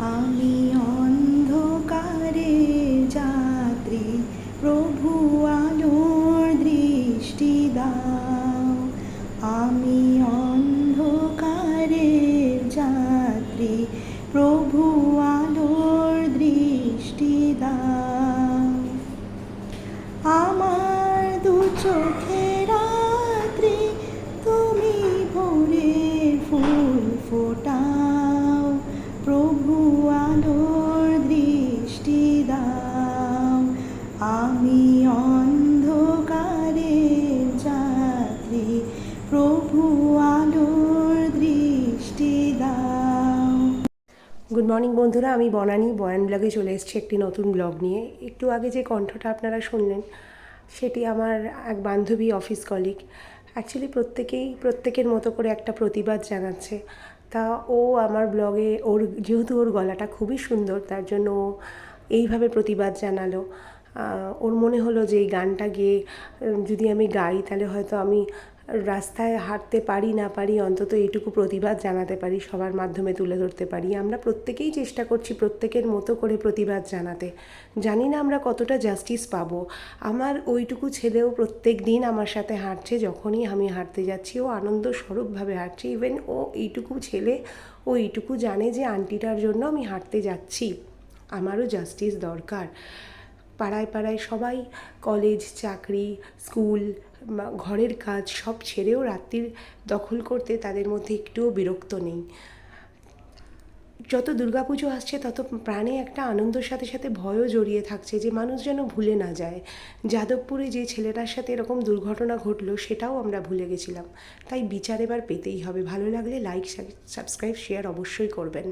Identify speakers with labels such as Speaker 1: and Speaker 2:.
Speaker 1: আমি অন্ধকারে যাত্রী, প্রভু আলোর দৃষ্টি দাও। আমি অন্ধকারে যাত্রী, প্রভু আলোর দৃষ্টি দাও। আমার দু চোখে আমি অন্ধকারে যাত্রী, প্রভু আলোর দৃষ্টি দাও।
Speaker 2: গুড মর্নিং বন্ধুরা, আমি বনানী, বয়ান ব্লগে চলে এসেছি একটি নতুন ব্লগ নিয়ে। একটু আগে যে কণ্ঠটা আপনারা শুনলেন, সেটি আমার এক বান্ধবী অফিস কলিগ অ্যাকচুয়ালি প্রত্যেকেই, প্রত্যেকের মতো করে একটা প্রতিবাদ জানাচ্ছে। তা ও আমার ব্লগে, ওর, যেহেতু ওর গলাটা খুবই সুন্দর, তার জন্য ও এইভাবে প্রতিবাদ জানালো। ওর মনে হলো যে এই গানটা গেয়ে যদি আমি গাই তাহলে হয়তো আমি রাস্তায় হাঁটতে পারি না পারি, অন্তত এইটুকু প্রতিবাদ জানাতে পারি, সবার মাধ্যমে তুলে ধরতে পারি। আমরা প্রত্যেকেই চেষ্টা করছি প্রত্যেকের মতো করে প্রতিবাদ জানাতে। জানি না আমরা কতটা জাস্টিস পাবো। আমার ওইটুকু ছেলেও প্রত্যেক দিন আমার সাথে হাঁটছে, যখনই আমি হাঁটতে যাচ্ছি, ও আনন্দ স্বরূপভাবে হাঁটছে। ইভেন ও এইটুকু ছেলে, ও এইটুকু জানে যে আন্টিটার জন্য আমি হাঁটতে যাচ্ছি। আমারও জাস্টিস দরকার। পাড়ায় পাড়ায় সবাই কলেজ চাকরি স্কুল ঘরের কাজ সব ছেড়েও রাত্রির দখল করতে তাদের মধ্যে একটুও বিরক্ত নেই। যত দুর্গাপুজো আসছে, তত প্রাণে একটা আনন্দের সাথে সাথে ভয়ও জড়িয়ে থাকছে যে মানুষ যেন ভুলে না যায়। যাদবপুরে যে ছেলেটার সাথে এরকম দুর্ঘটনা ঘটলো, সেটাও আমরা ভুলে গেছিলাম। তাই বিচার এবার পেতেই হবে। ভালো লাগলে লাইক সাবস্ক্রাইব শেয়ার অবশ্যই করবেন।